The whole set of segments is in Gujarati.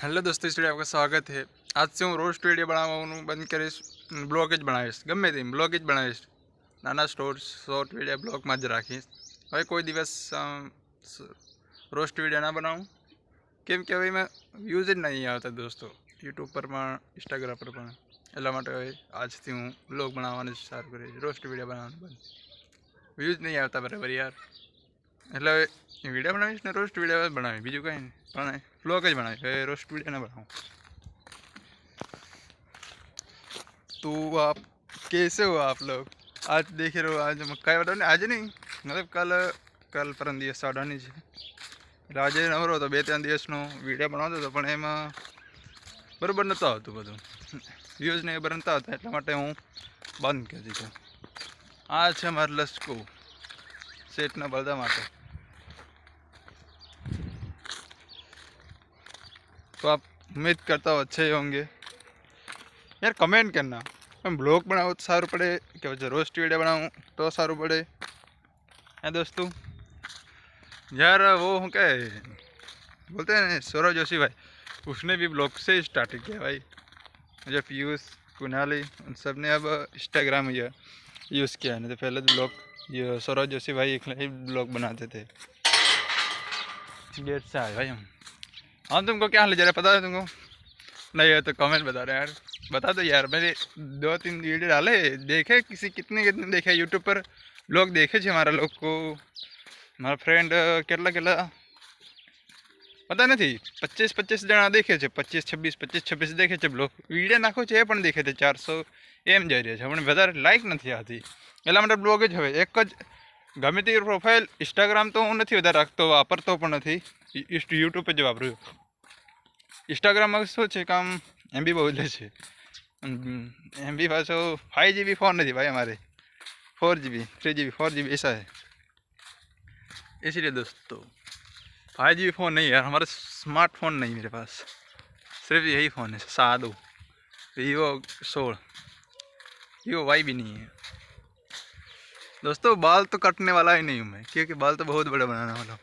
હેલો દોસ્તો ઇસ વિડીયો આપકા સ્વાગત છે આજથી હું રોસ્ટ વિડીયો બનાવવાનું બંધ કરીશ બ્લોગ જ બનાવીશ ગમે તે બ્લોગ જ બનાવીશ નાના સ્ટોર્સ શોર્ટ વિડીયો બ્લોગમાં જ રાખીશ હવે કોઈ દિવસ રોસ્ટ વિડીયો ના બનાવું કેમ કે હવે એમાં વ્યૂઝ જ નહીં આવતા દોસ્તો યુટ્યુબ પર પણ ઇન્સ્ટાગ્રામ પર પણ એટલા માટે હવે આજથી હું બ્લોગ બનાવવાનું જ સારું કરીશ રોસ્ટ વિડીયો બનાવવાનું બંધ વ્યૂઝ નહીં આવતા બરાબર યાર એટલે હવે વિડીયો બનાવીશ ને રોસ્ટ વિડીયો જ બનાવી બીજું કંઈ નહીં પણ બ્લોગ જ બનાવીશ હવે રોસ્ટ વિડીયો ના બનાવું तो आप कैसे हो आप लोग आज देख रहे हो आज मक्का वडाने आज नहीं मतलब કલ કલ પરમ દિવસ વાડવાની છે એટલે આજે નવરો હતો બે ત્રણ દિવસનો વિડીયો બનાવતો હતો પણ એમાં બરાબર નહોતું આવતું બધું વ્યૂઝ ને એ બરાબર નહોતા આવતા એટલા માટે હું બંધ કરી દીધું આ છે મારું લસકો સેટના બળદા માટે तो आप उम्मीद करता हो अच्छे ही होंगे। यार कमेंट करना। हम ब्लॉग बनाओ तो सारू पड़े कि वजह रोस्ट वीडियो बनाऊँ तो सारू पड़े। है दोस्तों? यार वो हूँ क्या बोलते हैं सौरभ जोशी भाई। उसने भी ब्लॉग से स्टार्ट किया भाई। मुझे पीयूष कुनाली, उन सबने अब इंस्टाग्राम यूज़ किया नहीं तो पहले तो ब्लॉग ये सौरभ जोशी भाई एक ब्लॉग बनाते थे। गेट से आए भाई हम। हम तुमको क्या ले जा रहे पता है तुमको नहीं है तो कमेंट बता रहे यार बता दो यार मैंने दो तीन वीडियो डाले देखे किसी कितने कितने देखे यूट्यूब पर लोग देखे છે મારા લોકો મારા ફ્રેન્ડ કેટલા કેટલા પતા નથી પચીસ પચીસ જણા દેખે છે પચીસ છવ્વીસ પચીસ છવ્વીસ દેખે છે બ્લોગ વિડીયો નાખો છે એ પણ દેખે છે ચારસો એમ જઈ રહ્યા છે પણ વધારે લાઈક નથી આવતી એટલા માટે બ્લોગ જ હવે એક જ ગમે તે પ્રોફાઇલ ઇન્સ્ટાગ્રામ તો હું નથી વધારે રાખતો વાપરતો પણ નથી યુટ્યુબ જ વાપર્યું ઇન્સ્ટાગ્રામમાં શું છે કામ એમબી બહુ લે છે એમબી પાછો फाइव जी बी फ़ोन नहीं भाई हमारे four G B three G B four G B ऐसा है इसीलिए दोस्तों फाइव जी बी फ़ोन नहीं है यार हमारा स्मार्टफोन नहीं मेरे पास सिर्फ यही फ़ोन है सादो वीवो सोल वीवो वाई भी नहीं है दोस्तों बाल तो कटने वाला ही नहीं हूँ मैं क्योंकि बाल तो बहुत बड़े बनाने वाला हूँ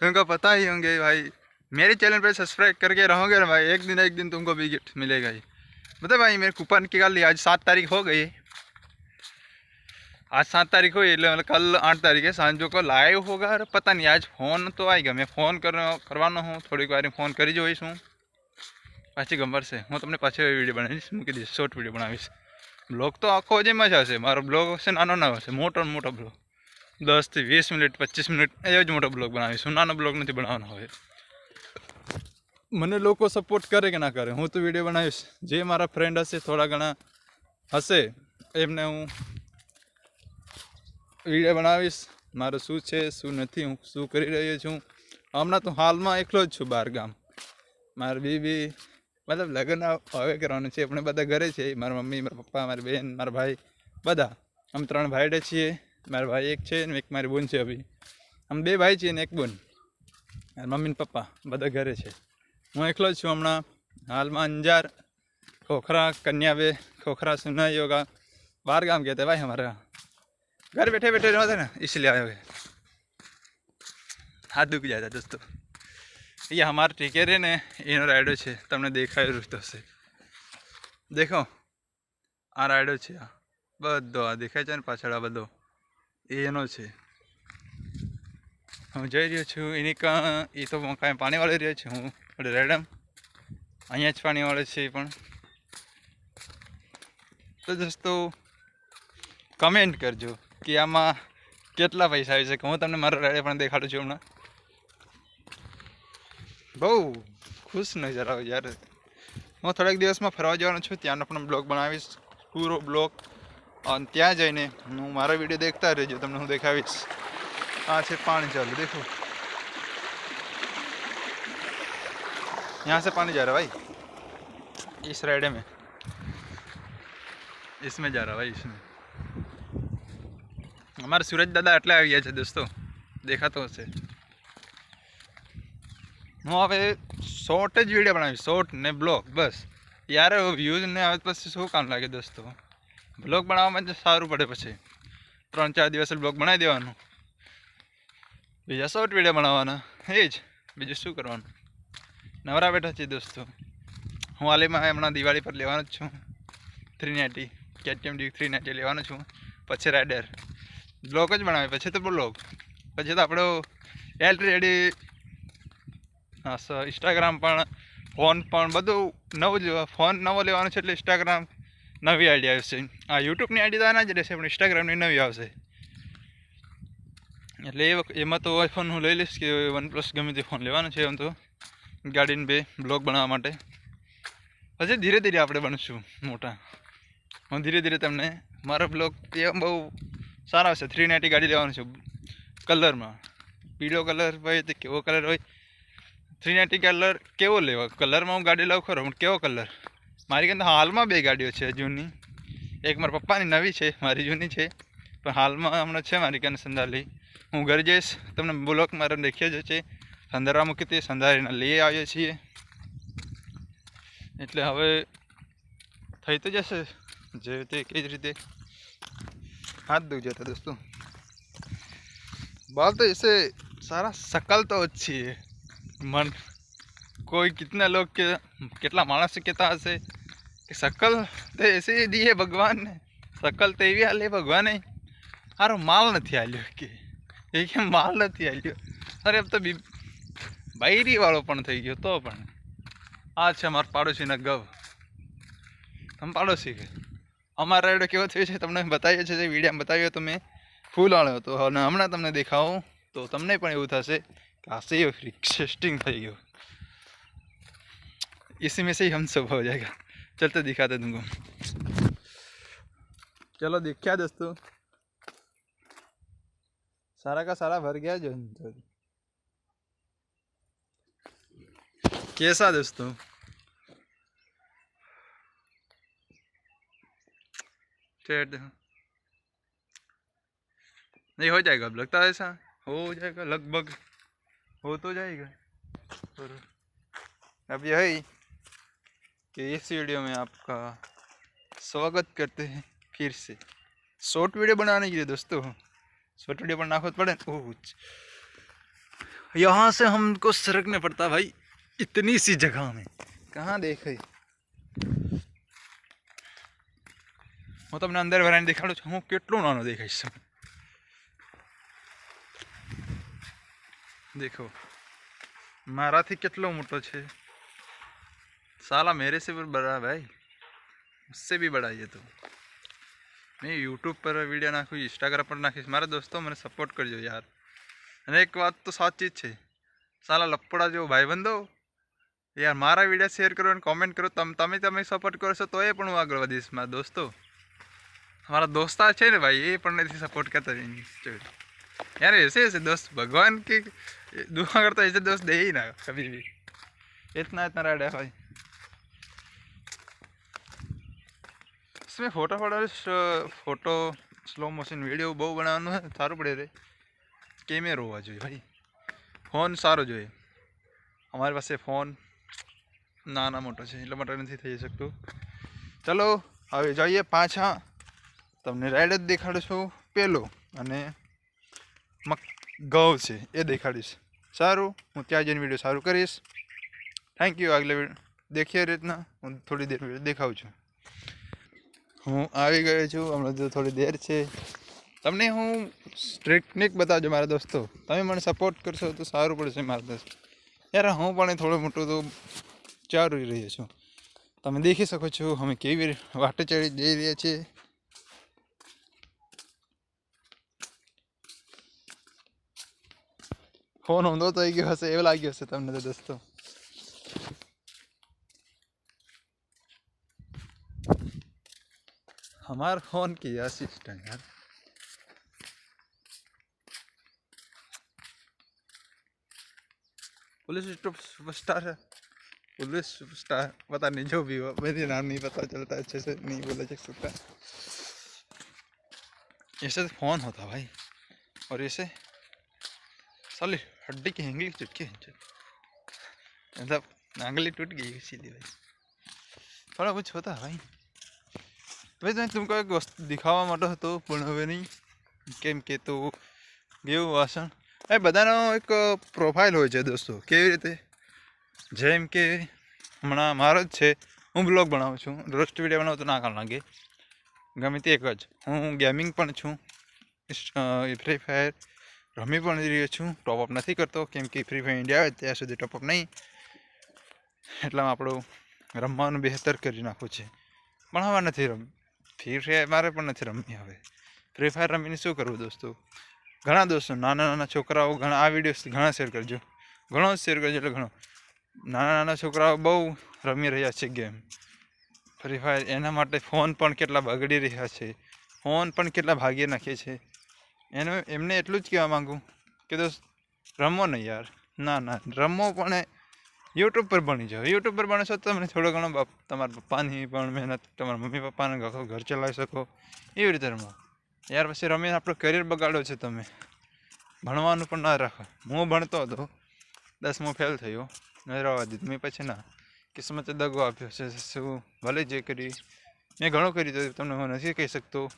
तुमको पता ही होंगे भाई मेरे चैनल पे सब्सक्राइब करके रहोगे ना भाई एक दिन एक दिन तुमको भी गिफ्ट मिलेगा ही बता भाई मेरे कूपन निकाल लिया आज सात तारीख हो गई आज सात तारीख हुई એટલે मतलब कल आठ तारीख है सांजो को लाइव होगा और पता नहीं आज फोन तो आएगा मैं फोन कर કરવાનો હું થોડીક વાર ફોન કરી જોઈશ હું પાછી ગંભર છે હું તમને પાછી વિડીયો બનાવીશ મૂકી દઈશ શોર્ટ વિડીયો બનાવીશ બ્લોગ તો આખો જ એમાં જ હશે મારો બ્લોગ હશે નાનો ના હશે મોટો ને મોટો બ્લોગ દસથી વીસ મિનિટ પચીસ મિનિટ એવો જ મોટો બ્લોગ બનાવીશ હું નાનો બ્લોગ નથી બનાવવાનો હવે મને લોકો સપોર્ટ કરે કે ના કરે, હું તો વીડિયો બનાવીશ. જે મારા ફ્રેન્ડ હશે, થોડા ઘણા હશે, એમને હું વીડિયો બનાવીશ. મારું શું છે, શું નથી, હું શું કરી રહ્યો છું. હમણાં તો હાલમાં એકલો જ છું બહાર ગામ મારી બીબી મતલબ લગ્ન હવે કરવાનું છે આપણે બધા ઘરે છે. મારા મમ્મી, મારા પપ્પા, મારી બહેન મારા ભાઈ, બધા. અમે ત્રણ ભાઈડે છીએ. મારા ભાઈ એક છે ને એક મારી બોન છે અભી. અમે બે ભાઈ છીએ ને એક બોન મારા મમ્મી ને પપ્પા, બધા ઘરે છે. હું એકલો જ છું હમણાં હાલમાં અંજાર खोखरा कन्या पे खोखरा सुना ही होगा बाहर गांव गए थे भाई हमारे घर बैठे बैठे रहते ना इसलिए आए हुए હાથ દુખી જાય દોસ્તો એ અમારા ટીકેરે ને એનો રાયડો છે તમને દેખાય રૂતો હશે દેખો આ રાયડો છે આ બધો આ દેખાય છે ને પાછળ આ બધો એ એનો છે હું જઈ રહ્યો છું એની કાં એ તો કાંઈ પાણી વાળી રહ્યો છે હું રેડમ અહીંયા જ પાણી વાળે છે એ પણ. તો દોસ્તો કમેન્ટ કરજો કે આમાં કેટલા પૈસા આવી શકે. હું તમને મારો રાડે પણ દેખાડું છું હમણાં. બહુ ખુશ નજર આવે યાર. હું થોડાક દિવસમાં ફરવા જવાનો છું, ત્યાંનો પણ બ્લોગ બનાવીશ. પૂરો બ્લોગ. અને ત્યાં જઈને હું મારા વીડિયો દેખતા રહેજો, તમને હું દેખાવીશ. આ છે પાણી ચાલુ, દેખો. यहाँ से पानी जा रहा है भाई इस राइडे में इसमें जा रहा भाई इसमें हमारे सूरज दादा એટલે આવી ગયા છે દોસ્તો દેખાતો હશે હું હવે શોર્ટ જ વિડીયો બનાવીશ શોર્ટ ને બ્લોગ બસ યાર વ્યૂઝ ને આવે પછી શું કામ લાગે દોસ્તો બ્લોગ બનાવવામાં જ સારું પડે પછી ત્રણ ચાર દિવસ બ્લોગ બનાવી દેવાનું બીજા શોર્ટ વિડીયો બનાવવાના એ જ બીજું શું કરવાનું નવરા બેઠા છે દોસ્તો. હું હાલીમાં હમણાં દિવાળી પર લેવાનો જ છું. Three ninety KTM D three ninety લેવાનો છું. પછી રાઇડર બ્લોક જ બનાવે. પછી તો બ્લોક પછી તો આપણો સર ઇન્સ્ટાગ્રામ પણ, ફોન પણ બધું નવું જ ફોન નવો લેવાનો છે એટલે ઇન્સ્ટાગ્રામ નવી આઈડી આવશે. આ યુટ્યુબની આઈડી તો આના જ રહેશે, પણ ઇન્સ્ટાગ્રામની નવી આવશે. એટલે એ વખત એમાં તો આઈફોન હું લઈ લઈશ કે વન પ્લસ ગમે તે ફોન લેવાનો છે એમ તો. ગાડીને બે બ્લોગ બનાવવા માટે. પછી ધીરે ધીરે આપણે બનશું મોટા. હું ધીરે ધીરે તમને મારો બ્લોગ એ બહુ સારા આવશે. થ્રી નાઇન્ટી ગાડી લેવાનું છું. કલરમાં. પીળો કલર હોય તે કેવો કલર હોય? થ્રી નાઇન્ટી કલર કેવો લેવો? કલરમાં હું ગાડી લઉં ખરો કેવો કલર? મારી કંઈ હાલમાં બે ગાડીઓ છે જૂની. એક મારા પપ્પાની નવી છે, મારી જૂની છે. પણ હાલમાં હમણાં છે મારી કાને સંદાલી. હું ઘરે જઈશ. તમને બ્લોક મારે દેખ્યા જ છે સંધારવા મૂકી તે સંધારીને લઈ આવીએ છીએ એટલે હવે થઈ તો જશે જે તે કઈ જ રીતે हाथ दुख जाता है दोस्तों बाल तो ऐसे सारा शकल तो अच्छी है मन कोई कितना लोग के કેટલા માણસ કહેતા હશે કે શકલ તો એસી દી હે ભગવાન ને શકલ તો એવી હાલે ભગવાને હારો માલ નથી આલ્યો કે એ કે માલ નથી આલ્યો અરે अब તો બી બાયરી વાળો પણ થઈ ગયો તો પણ આ છે અમારા પાડોશીના ગવ તમે પાડોશી કે અમારા રાયડો કેવો થયો છે તમને બતાવીએ છીએ વિડીયો બતાવ્યો તો મેં ફૂલ આણ્યો હતો અને હમણાં તમને દેખાવું તો તમને પણ એવું થશે કે આ से रिक्शेस्टिंग થઈ ગયો इसी में से ही हम सब हो जाएगा चलते दिखाते तुमको चलो देखा दोस्तों सारा का सारा भर गया जो कैसा दोस्तों नहीं हो जाएगा अब लगता है ऐसा हो जाएगा लगभग हो तो जाएगा और अब यही कि इस वीडियो में आपका स्वागत करते हैं फिर से। शॉर्ट वीडियो बनाने के लिए दोस्तों शॉर्ट वीडियो बनाना खुद पड़े ओह यहाँ से हमको सरकने पड़ता भाई। इतनी सी जगह में कहाँ देखे હું તમને અંદર ભરાઈને દેખાડું છું હું કેટલો નાનો દેખાઈશ છું देखो મારાથી કેટલો મોટો છે साला मेरे से भी बड़ा है भाई उससे भी बड़ा ये तो મેં યુટ્યુબ પર વિડીયો નાખું ઇન્સ્ટાગ્રામ પર નાખીશ મારા દોસ્તો મને સપોર્ટ કરજો યાર અને એક વાત તો સાચી જ છે સાલા લપડા જેવો ભાઈબંધો યાર મારા વિડીયો શેર કરો અને કોમેન્ટ કરો તમે તમે તમે સપોર્ટ કરશો તો એ પણ હું આગળ વધીશ મારા દોસ્તો हमारा दोस्ता है ना भाई ये पढ़ने से सपोर्ट करता है यार ऐसे ऐसे दोस्त भगवान की दुआ करता ऐसे दोस्त दे ही ना कभी भी इतना इतना रेड है भाई इसमें photo photo photo slow motion video બહુ બનાવવાનું હોય સારું પડે રે કેમેરો હોવા જોઈએ ભાઈ ફોન સારો જોઈએ અમારી પાસે ફોન નાના મોટો છે, એટલા માટે નથી થઈ શકતું. ચલો, હવે જઈએ પાછા. તમને રાઈડ જ દેખાડું છું પેલો અને મક ઘઉં છે, એ દેખાડીશ. સારું, હું ત્યાં જઈને વીડિયો સારું કરીશ. થેન્ક યુ આગલે દેખીએ રીતના. હું થોડી દેર વીડિયો દેખાઉં છું. હું આવી ગયો છું, હમણાં તો થોડી દેર છે. તમને હું ટેકનિક બતાવજો મારા દોસ્તો. તમે મને સપોર્ટ કરશો તો સારું પડશે મારા દોસ્ત. યાર, હું પણ થોડું મોટું તો ચાલી રહ્યો છું તમે દેખી શકો છો અમે કેવી વાટે ચડી જઈ રહ્યા છીએ ફોન ઊંધો થઈ ગયો હશે એવું લાગ્યું હશે તમને તો દોસ્તો हमार फोन की असिस्टेंट यार पुलिस सुपरस्टार है पुलिस सुपरस्टार पता नहीं जो भी हो मेरे नाम नहीं पता चलता अच्छे से नहीं बोला जा सकता ऐसे तो फोन होता भाई और ऐसे साली हड्डी की एंगली चुटकी मतलब एंगली टूट गई इसीलिए भाई थोड़ा कुछ होता है भाई ભાઈ તો तुमको એક વસ્તુ દિખાવવા માટે હતો પણ હવે નહીં કેમ કે તો ગયું વાસણ એ બધાનો એક પ્રોફાઇલ હોય છે દોસ્તો કેવી રીતે જેમ કે હમણાં મારો જ છે, હું બ્લોગ બનાવું છું. રોસ્ટ વીડિયો બનાવું તો ના કામ લાગે. ગમે તે એક જ. હું ગેમિંગ પણ છું. ફ્રી ફાયર રમી પણ રહ્યો છું. ટોપઅપ નથી કરતો, કેમ કે ફ્રી ફાયર ઇન્ડિયા આવે ત્યાં સુધી ટોપઅપ નહીં. એટલામાં આપણું રમવાનું બહેતર કરી નાખવું છે. પણ હવે નથી રમ ફ્રી ફાયર મારે પણ નથી રમવી હવે. ફ્રી ફાયર રમીને શું કરવું દોસ્તો? ઘણા દોસ્તો નાના નાના છોકરાઓ, ઘણા, આ વીડિયો ઘણા શેર કરજો. ઘણો શેર કરજો, એટલે ઘણો. નાના નાના છોકરાઓ બહુ રમી રહ્યા છે ગેમ. ફ્રી ફાયર એના માટે ફોન પણ કેટલા બગડી રહ્યા છે. ફોન પણ કેટલા ભાગી નાખે છે. એને, એમને એટલું જ કહેવા માગું કે દોસ્ત, રમો નહીં યાર. ના ના, રમો પણ યુટ્યુબ પર ભણી જાઓ. યુટ્યુબ પર ભણશો તો તમને થોડો ઘણો તમારા પપ્પાની પણ મહેનત, તમારા મમ્મી પપ્પાને ઘર ચલાવી શકો. એવી રીતે રમો. યાર પછી રમીને આપણો કરિયર બગાડો છે તમે. ભણવાનું પણ ના રાખો. હું ભણતો હતો. દસમો ફેલ થયો. રહેવા દીધું. મેં પછી ના. કિસ્મતે દગો આપ્યો છે. શું ભલે જે કરી. મેં ઘણું કરી દીધું તમને હું નથી કહી શકતો.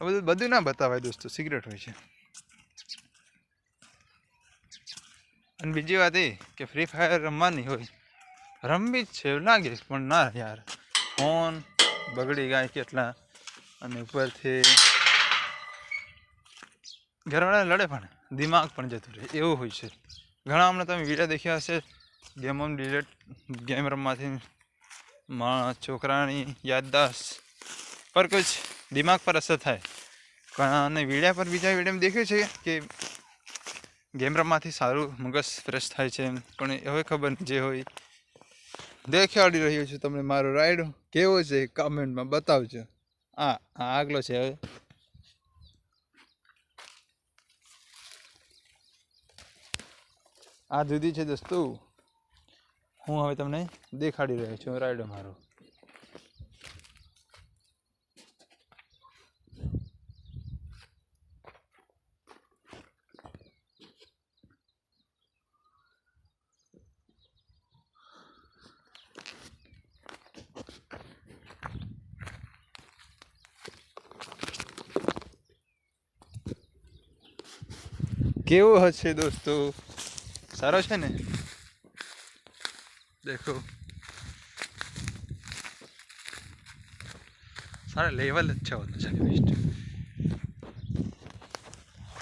આ બધું બધું ના બતાવાય દોસ્તો. સિગરેટ હોય છે. અને બીજી વાત એ કે ફ્રી ફાયર રમવાની હોય. રમવી જ છે લાગે પણ ના યાર. ફોન બગડી ગાય કેટલા. અને ઉપરથી ઘરવાળા લડે પણ. દિમાગ પણ જતું રહે. એવું હોય છે. ઘણા હમણાં તમે વીડિયો દેખ્યા હશે ગેમો ડિલેટ ગેમ રમવાથી છોકરાની યાદદાસ્ત પર કુછ દિમાગ પર અસર થાય. અને વિડીયા પર બીજા વિડીયોમાં દેખ્યું છે કે ગેમ રમવાથી સારું મગજ ફ્રેશ થાય છે પણ હવે ખબર જે હોય. દેખાડી રહ્યો છું તમને મારો રાઈડ કેવો છે? કમેન્ટમાં બતાવજો. આ આગલો છે હવે. આ દૂધી છે દોસ્તો. હું હવે તમને દેખાડી રહ્યો છું રાયડો મારો કેવો હશે દોસ્તો? સારો છે ને દેખો સારા લેવલ જ છે ઓછા બેસ્ટ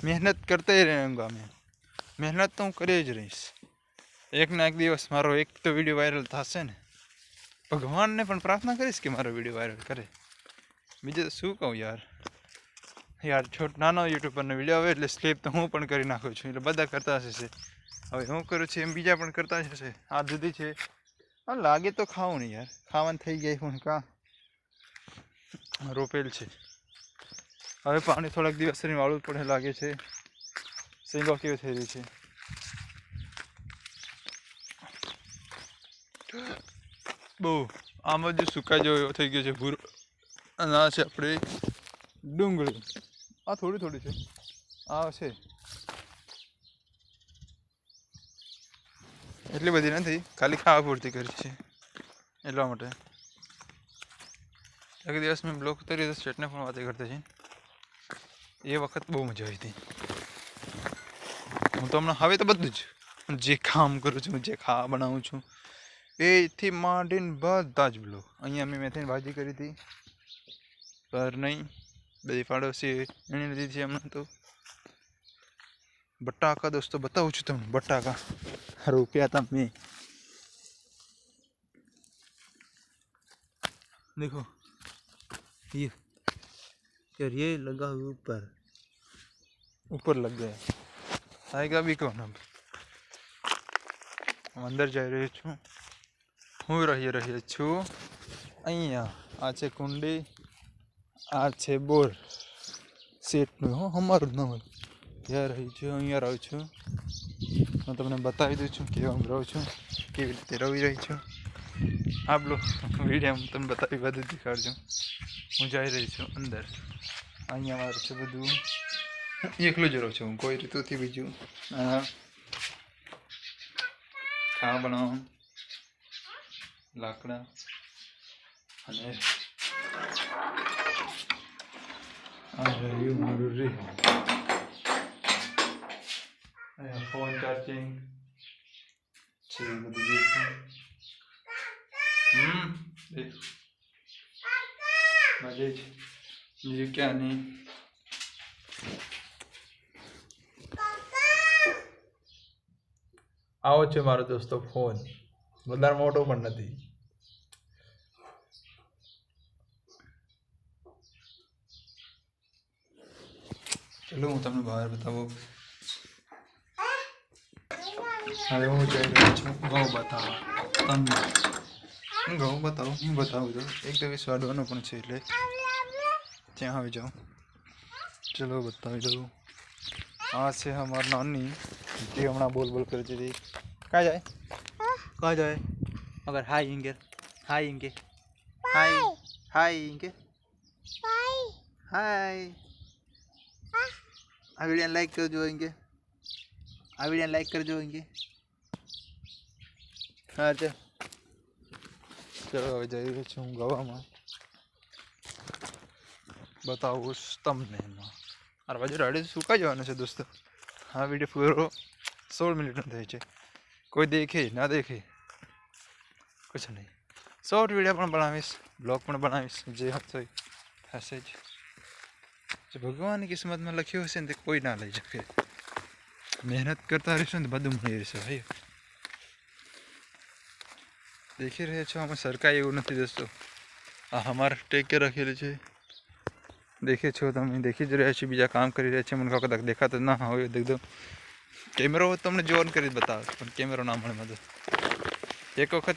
મહેનત કરતા રહેંગા અમે મહેનત તો હું કરી જ રહીશ એક ના એક દિવસ મારો એક તો વિડીયો વાયરલ થશે ને ભગવાનને પણ પ્રાર્થના કરીશ કે મારો વિડીયો વાયરલ કરે બીજું તો શું કહું યાર યાર, છોટ, નાનો યુટ્યુબરનો વીડિયો આવે એટલે સ્લીપ તો હું પણ કરી નાખું છું. એટલે બધા કરતા હશે હવે હું કરું છું એમ બીજા પણ કરતા હશે. આ જુદી છે. હા લાગે તો ખાવું નહીં યાર. ખાવાનું થઈ જાય હું કાં? રોપેલ છે. હવે પાણી થોડાક દિવસ રહીને વાળું પડે લાગે છે. સિંગો કેવો થઈ રહ્યું છે? બહુ. આમ જ સુકાઈ જેવો એવો થઈ ગયો છે, ભૂરો. અને આ છે આપણે ડુંગળી. આ થોડી થોડી છે આ છે એટલી બધી નથી ખાલી ખાવા પૂરતી કરી છે એટલા માટે એક દિવસ મેં બ્લોક ઉતારી તો સ્ટેટને પણ વાતે કરતા છે એ વખત બહુ મજા આવી હતી હું તો હમણાં હવે તો બધું જ જે કામ કરું છું જે ખાવા બનાવું છું એથી માંડીને બધા જ બ્લોગ અહીંયા મેં મેથીની ભાજી કરી હતી પર નહીં બધી પાડોશી એની લીધી છે હમણાં તો બટાકા દોસ્તો બતાવું છું તમને બટાકા રૂપિયા તમે देखो ये यार ये लगा हुआ ऊपर ऊपर लग गया आएगा भी कौन अब હું અંદર જઈ રહ્યો છું હું રહી રહ્યો છું અહીંયા આ છે કુંડી આ છે બોર. સેટનું હો, અમારું જ ન હોય ત્યાં રહી છું અહીંયા રહું છું. હું તમને બતાવી દઉં છું કેવા રહું છું, કેવી રીતે રહી રહી છું. આ બ્લો વીડિયો હું તમને બતાવી બધું દેખાડજો. હું જઈ રહી છું અંદર. અહીંયા મારું છે બધું. એકલું જ રહું છું હું, કોઈ ઋતુથી બીજું. ખાવા બનાવવાનું લાકડા. અને આ રહ્યું મારું રે અહીંયા ફોન ચાર્જિંગ છે એ બધું દેખો હમ દેખ મજે જ બીજું ક્યાં નહીં આવો છે મારો દોસ્તો ફોન વધારે મોટો પણ નથી ચલો હું તમને બહાર બતાવું હવે હું જઈ રહ્યો છું ઘઉં બતાવવા તમને હું ઘઉં બતાવું હું બતાવું છું એક દિવસ વાડવાનો પણ છે એટલે ત્યાં આવી જાઉં ચલો બતાવી દઉં આ છે અમારી નાની જે હમણાં બોલ બોલ કરતી હતી ક્યાં જાય ક્યાં જાય અગર હાય ઇંગે હાય ઇંગે હાય હાય ઇંગે હાય આ વિડીયો લાઈક કરજો ઇંગે આ વિડીયો લાઈક કરજો ઇંગે હા ચાલ ચલો હવે જઈ રહ્યો છું હું ગવામાં બતાવું તમને એમાં મારા બાજુ રાડે સુકાઈ જવાનું છે દોસ્તો આ વિડીયો પૂરો સોળ મિનિટનો થાય છે કોઈ દેખે ના દેખે કુછ નહીં શોર્ટ વિડીયો પણ બનાવીશ બ્લોગ પણ બનાવીશ જે હશે થશે જ જે ભગવાનની કિસ્મતમાં લખ્યું હશે ને તે કોઈ ના લઈ શકે. મહેનત કરતા રહીશું ને બધું મળી રહેશે, ભાઈ. દેખી રહ્યા છો, આમાં સરકાર એવું નથી દોસ્તો. આ અમારે ટેકે રાખેલું છે. દેખે છો તમે, દેખી જ રહ્યા છો બીજા કામ કરી રહ્યા છે. મને કદાચ દેખાતા ના હોય એકદમ કેમેરો તમને જોન કરી બતાવે, પણ કેમેરો ના મળે મને એક વખત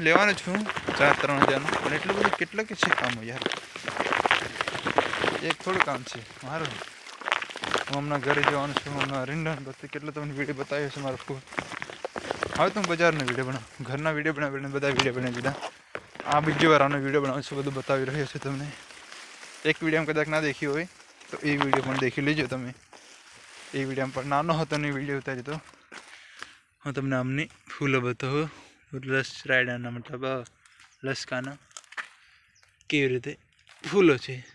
લેવાનો છું, ચાર, ત્રણ હજારનું. પણ એટલું બધું કેટલું કે છે કામ યાર? એક થોડું કામ છે. મારું. હું હમણાં ઘરે જવાનું છું હમણાં રીંડા બધી કેટલો તમને વીડિયો બતાવ્યો છે મારો ફૂલ હવે તો બજારનો વીડિયો બનાવું. ઘરના વીડિયો બનાવીને બધા વીડિયો બનાવી દીધા. આ બીજી વાર આનો વીડિયો બનાવું છું, બધું બતાવી રહ્યો છું તમને. એક વીડિયો કદાચ ના દેખી હોય, તો એ વીડિયો પણ દેખી લેજો તમે. એ વીડિયો પણ નાનો હતો ને વીડિયો ઉતારી તો. હું તમને આમની ફૂલો બતાવું. લસ રાયડાના મતલબ, લસકાના. કેવી રીતે? ફૂલો છે.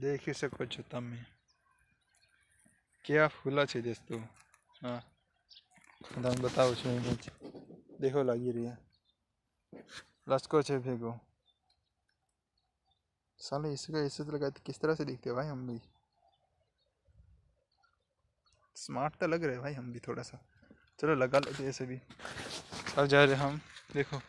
દેખી શકો છો તમે કેવા ફૂલા છે દોસ્તો હા હું તમને बताऊँ છું એમ જ देखो लगी रही है लस्को છે ભેગો साले इसका ऐसे तो लगा तो किस तरह से दिखते हैं भाई हम भी स्मार्ट तो लग रहे हैं भाई हम भी थोड़ा सा चलो लगा लेते हैं ऐसे भी अब जा रहे हम देखो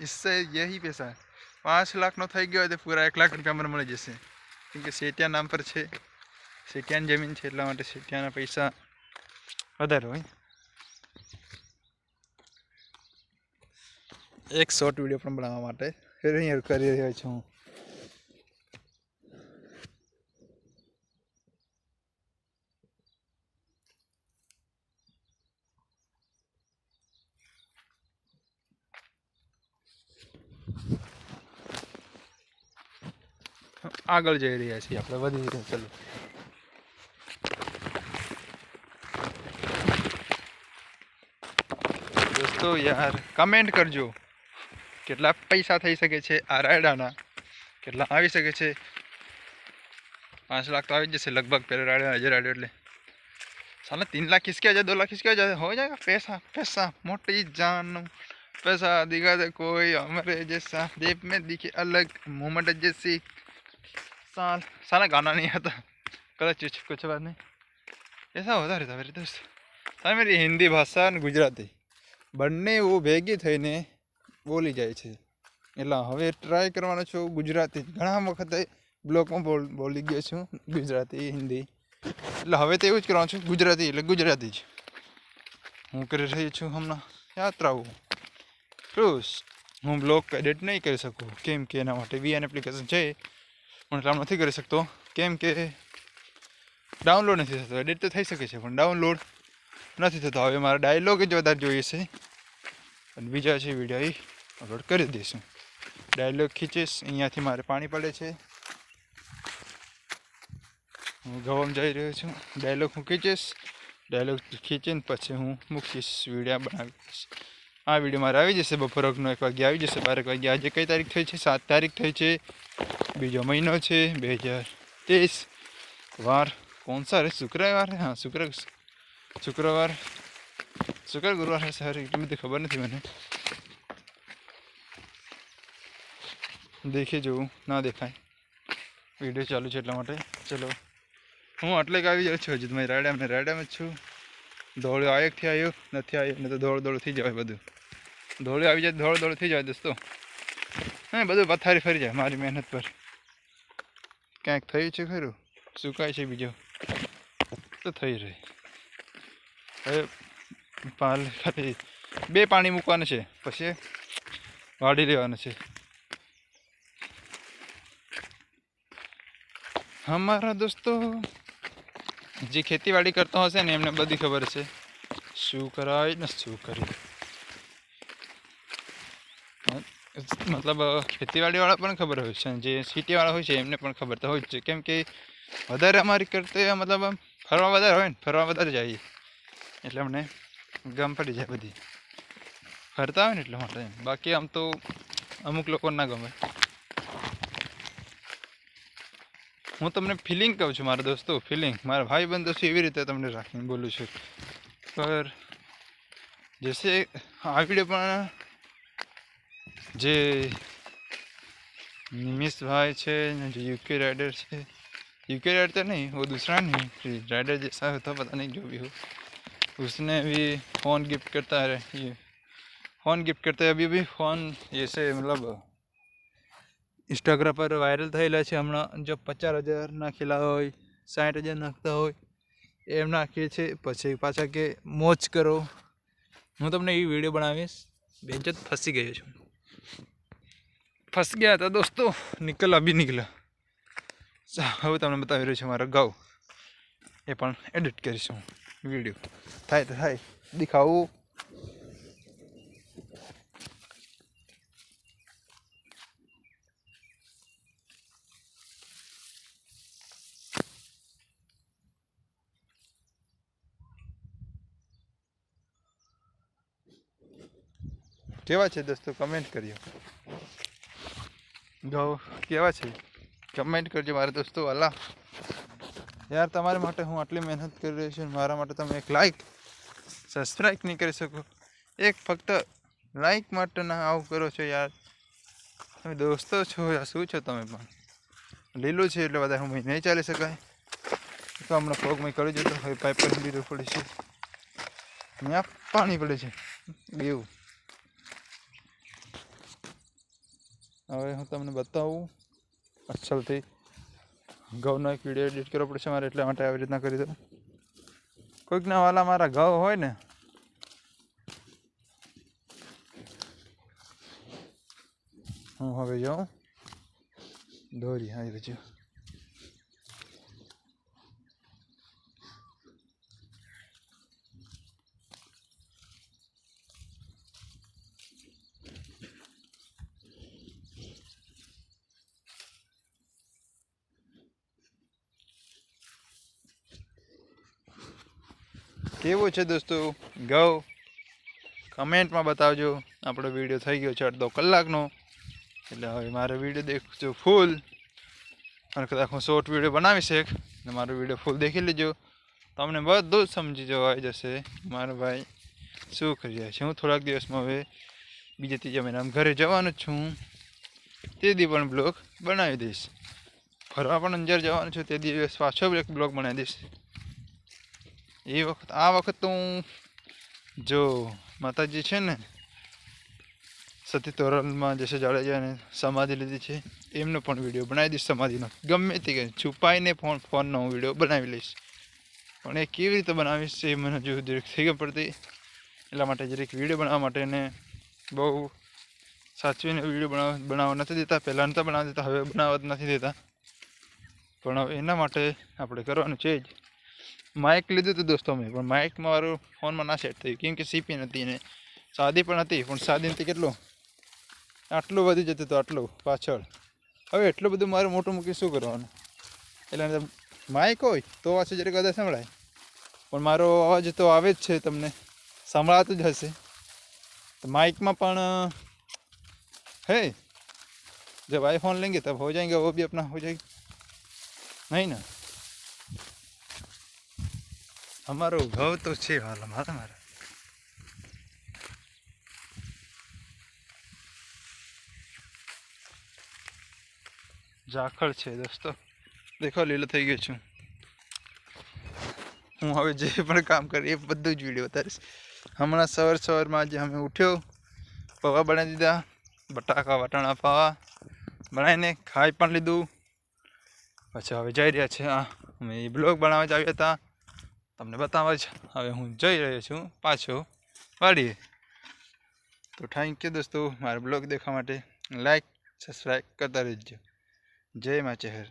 इससे यही पैसा है પાંચ લાખનો થઈ ગયો હોય તો પૂરા એક લાખ રૂપિયા મને મળી જશે કેમ કે સેટિયા નામ પર છે સેટિયાની જમીન છે એટલા માટે સેટિયાના પૈસા વધારે હોય એક શોર્ટ વિડીયો પણ બનાવવા માટે અહીંયા કરી રહ્યો છું હું આગળ જઈ રહ્યા છીએ આપણે વધી રહ્યા ચલો દોસ્તો યાર કમેન્ટ કરજો કેટલા પૈસા થઈ શકે છે આ રાયડાના કેટલા આવી શકે છે પાંચ લાખ તો આવી જ જશે લગભગ પહેલે રાયડા હજાર રાયડો એટલે साला तीन लाख किसके आ जाए दो लाख किसके आ जाए हो जाएगा पैसा पैसा मोटी जान पैसा दिखा दे कोई हमारे जैसा देव में दिखे अलग मोमेंट जैसी साल साला गाना नहीं आता कदा कुछ कुछ बात नहीं ऐसा होता रहता मेरे दोस्त સાહેબ મારી હિન્દી ભાષા અને ગુજરાતી બંને એવું ભેગી થઈને બોલી જાય છે એટલે હવે ટ્રાય કરવાનો છું ગુજરાતી ઘણા વખતે બ્લોગમાં બોલ બોલી ગયો છું ગુજરાતી હિન્દી એટલે હવે તો એવું જ કરવાનું છું ગુજરાતી એટલે ગુજરાતી જ હું કરી રહી છું હમણાં યાત્રાઓ ક્રુઝ હું બ્લોગ એડિટ નહીં કરી શકું કેમ કે એના માટે વીએન એપ્લિકેશન છે પણ કામ નથી કરી શકતો. કેમ કે ડાઉનલોડ નથી થતો એડિટ તો થઈ શકે છે, પણ ડાઉનલોડ નથી થતો. હવે મારે ડાયલોગ જ વધારે જોઈએ છે. અને બીજા છે વીડિયો એ અપલોડ કરી દઈશું. ડાયલોગ ખીચીશ, અહીંયાથી મારે પાણી પડે છે. હું ગવામાં જઈ રહ્યો છું. ડાયલોગ હું ખીચીશ. ડાયલોગ ખીચીને પછી હું મૂકીશ વિડીયા બનાવીશ. આ વીડિયો મારે આવી જશે, બપોરનો એક વાગે આવી જશે, બારેક વાગે આજે કઈ તારીખ થઈ છે? સાત તારીખ થઈ છે. બીજો મહિનો છે બે હજાર ત્રેવીસ વાર કોણ સા રે શુક્રવાર હા શુક્ર શુક્રવાર શુક્ર ગુરુવાર હશે સર એટલી બધી ખબર નથી મને દેખી જોવું ના દેખાય વિડીયો ચાલુ છે એટલા માટે ચલો હું એટલે કે આવી જાઉં છું હજી તમે રાયડામ ને રાયડામ જ છું દોડ્યો આયોગથી આવ્યો નથી આવ્યો ને તો દોડ દોડ થઈ જાય બધું દોડ્યો આવી જાય દોડ દોડ થઈ જાય દોસ્તો હા, બધું પથારી ફરી જાય મારી મહેનત પર. ક્યાંક થયું છે ખરું? સુકાય છે બીજો. તો થઈ રહી. હવે પાલ ખાલી બે પાણી મૂકવાનું છે. પછી વાળી લેવાનું છે. અમારા દોસ્તો, જે ખેતીવાડી કરતો હશે ને, એમને બધી ખબર છે. શું કરાય ને શું કરી મતલબ ખેતીવાડીવાળા પણ ખબર હોય છે જે સિટીવાળા હોય છે, એમને પણ ખબર તો હોય જ છે. કેમ કે વધારે અમારી કરતે, મતલબ ફરવા વધારે હોય ને, ફરવા વધારે જઈએ. એટલે અમને ગમ પડી જાય બધી. ફરતા હોય ને એટલા માટે બાકી આમ તો અમુક લોકો ના ગમે. હું તમને ફિલિંગ કહું છું, મારા દોસ્તો ફિલિંગ મારા ભાઈ બંધો છે એવી રીતે તમને રાખીને બોલું છું. પર, જશે, આ વીડિયો પણ જે निमिष भाई છે ને जो यूके राइडर છે यूके राइडर तो नहीं वो दूसरा नहीं राइडर जैसा होता पता नहीं जो भी हो उसने भी फ़ोन गिफ्ट करता है ये फ़ोन गिफ्ट करते हैं अभी भी फ़ोन जैसे मतलब ઇન્સ્ટાગ્રામ પર વાયરલ થયેલા છે હમણાં જો પચાસ હજાર નાખેલા હોય સાઠ હજાર નાખતા હોય એમ નાખીએ છે પછી પાછા કે મોજ કરો હું તમને એ વિડીયો બનાવીશ બેન જ ફસી ગયો છું ફસ ગયા હતા દોસ્તો. નીકળ્યા બી નીકળ્યા. હવે તમને બતાવી રહ્યો છું મારા ગાઉ એ પણ એડિટ કરીશું વીડિયો થાય તો થાય. દેખાવું. કેવા છે દોસ્તો? કમેન્ટ કરજો ગૌ, કેવા છે? કમેન્ટ કરજો મારા દોસ્તો અલા યાર, તમારા માટે હું આટલી મહેનત કરી રહ્યો છું મારા માટે તમે એક લાઈક સબસ્ક્રાઈબ નહીં કરી શકો. એક ફક્ત લાઈક માટે ના આવું કરો છો યાર. તમે દોસ્તો છો યાર, શું છો તમે પણ? લીલું છે એટલે બધા હું નહીં ચાલી શકાય. તો હમણાં પગમાં કરી જતો હવે પાઇપ પર લીધું પડે છે. ત્યાં પાણી પડે છે. એવું હવે હું તમને બતાવું અસલથી. ઘઉંનો એક વીડિયો એડિટ કરવો પડશે મારે એટલા માટે આવી રીતના કરી દઉં. કોઈકના વાલા મારા ઘઉં હોય ને. હું હવે જાઉં. દોરી આવી રહ્યો કેવું છે દોસ્તો? ગૌ કમેન્ટમાં બતાવજો. આપણો વીડિયો થઈ ગયો છે અડધો કલાકનો. એટલે હવે મારો વીડિયો દેખજો ફૂલ અને કદાચ હું શોર્ટ વીડિયો બનાવીશ એક અને મારો વીડિયો ફૂલ દેખી લેજો. તમને બધું જ સમજી જવા જશે. મારો ભાઈ શું કરી રહ્યા છે? હું થોડાક દિવસમાં હવે બીજા ત્રીજા મહિનામાં ઘરે જવાનું છું. તે દી પણ બ્લોગ બનાવી દઈશ. ફરવા પણ અંજાર જવાનું છું, તે દિવસ પાછો બ્લોગ બનાવી દઈશ. એ વખત, આ વખત હું જો માતાજી છે ને, સતી તોરલમાં જશે જાડેજાને સમાધિ લીધી છે, એમનો પણ વીડિયો બનાવી દઈશ સમાધિનો. ગમે તે કંઈ, છુપાઈને ફોન, ફોનનો હું વીડિયો બનાવી લઈશ. પણ એ કેવી રીતે બનાવીશ એ મને હજુ જરીક થઈ ગઈ પડતી. એટલા માટે જરીક વીડિયો બનાવવા માટે એને બહુ સાચવીને વીડિયો બનાવ બનાવવા નથી દેતા, પહેલાં નહોતા બનાવવા દેતા, હવે બનાવવા જ નથી દેતા. પણ એના માટે આપણે કરવાનું છે જ. માઇક લીધું હતું દોસ્તો મેં પણ માઇક મારું ફોનમાં ના સેટ થયું કેમ કે સીપી નથી ને સાદી પણ હતી પણ સાદીથી કેટલું આટલું વધી જતું હતું આટલું પાછળ હવે એટલું બધું મારું મોટું મૂકી શું કરવાનું એટલે માઇક હોય તો અવાજ જરીક વધારે સંભળાય પણ મારો અવાજ તો આવે જ છે તમને સંભળાતું જ હશે तो माइक में पण है जब आईफोन लेंगे तब हो जाएंगे वो भी अपना हो जाएगी नहीं ना અમારો ઉભવ તો છે હાલ અમારા મારા જાખળ છે, દોસ્તો. દેખો, લીલો થઈ ગયો છું. હું હવે જે પણ કામ કરી, એ બધું જ વીડિયો ઉતારીશ. હમણાં સવાર સવારમાં આજે અમે ઉઠ્યો, પવા બનાવી દીધા, બટાકા, વટાણા, પાવા બનાવીને ખાઈ પણ લીધું. પછી હવે જઈ રહ્યા છે હા અમે એ બ્લોગ બનાવવા જ આવ્યા હતા. તમને બતાવવા જ હવે હું જઈ રહ્યો છું પાછો વાડીએ તો થેન્ક યુ દોસ્તો મારો બ્લોગ દેખવા માટે લાઈક સબસ્ક્રાઈબ કરતા રહેજો જય મા ચહેર